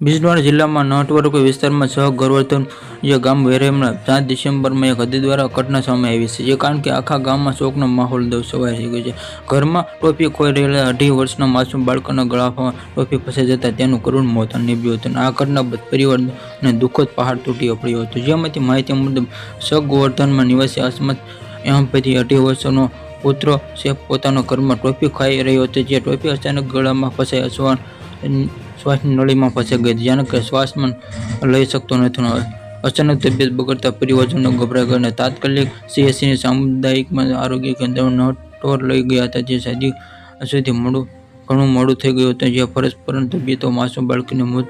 બિજનોર જિલ્લામાં નટવર્ગ વિસ્તારમાં સહ ગરવર્તન જે ગામ વેરેમના સાત ડિસેમ્બરમાં એક હદી દ્વારા ઘટના સામે આવી છે, જે કારણ કે આખા ગામમાં શોકનો માહોલ દર્શાવાઈ થઈ ગયો છે. ઘરમાં ટોપી ખોઈ રહેલા અઢી વર્ષના માસૂમ બાળકોના ગળાફામાં ટોપી ફસાઈ જતા તેનું કરુણ મોત નીપજ્યું હતું આ ઘટના બાદ પરિવારને દુઃખદ પહાડ તૂટી પડ્યો હતો. જેમાંથી માહિતી મુજબ સહ ગોવર્ધનમાં નિવાસી અસમત એહમપતિ અઢી વર્ષનો પુત્ર છે પોતાના ઘરમાં ટોપી ખાઈ રહ્યો હતો, જે ટોપી અચાનક ગળામાં ફસાઈ અસવાન શ્વાસની નળીમાં ફસાઈ ગઈ જાણે કે શ્વાસમાં લઈ શકતો નથી. હવે અચાનક તબિયત બગડતા પરિવારજનો ગભરાઈ ગયા અને તાત્કાલિક સીએસસીની સામુદાયિકમાં આરોગ્ય કેન્દ્રમાં નટોર લઈ ગયા હતા, જે સાજી સુધી મોડું, ઘણું મોડું થઈ ગયું હતું. જ્યાં પરસ્પર તબિયતો માસૂમ બાળકીને મૃત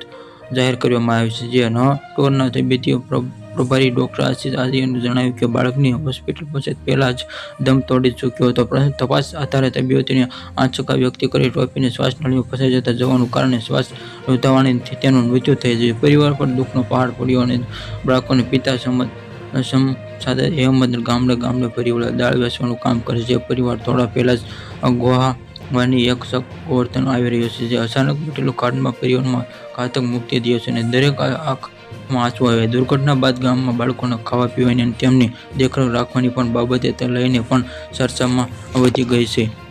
જાહેર કરવામાં આવી છે. જે નટોરના ટોરના પ્ર- પ્રભારી ડોક્ટર આશીષ આર્યને જણાવ્યું કે બાળકની હોસ્પિટલ પહોંચે પહેલા જ દમ તોડી ચૂક્યો હતો. પરંતુ તપાસ આધારે તબિયતીને આંચકા વ્યક્તિ કરી ટોપીને શ્વાસ નળીમાં ફસાઈ જતા જવાનું કારણે શ્વાસ રૂંધાવાની તેનું મૃત્યુ થઈ ગયું પરિવાર પર દુઃખનો પહાડ પડ્યો અને બાળકોને પિતા સમજ સમ સાથે અહેમદ ગામડે ગામડે પરિવાર દાળ વેચવાનું કામ કરે છે. પરિવાર થોડા પહેલાં જ ગોહા વાની એક શક ગોવર્ધન આવી રહ્યો છે. જે અચાનક તૂટેલું કાર્ડમાં પરિવારમાં ઘાતક મુક્તિ દિવસ અને દરેક આ- આંખમાં આંસુ આવે. દુર્ઘટના બાદ ગામમાં બાળકોને ખાવા પીવાની અને તેમની દેખરેખ રાખવાની પણ બાબતે લઈને પણ ચર્ચામાં વધી ગઈ છે.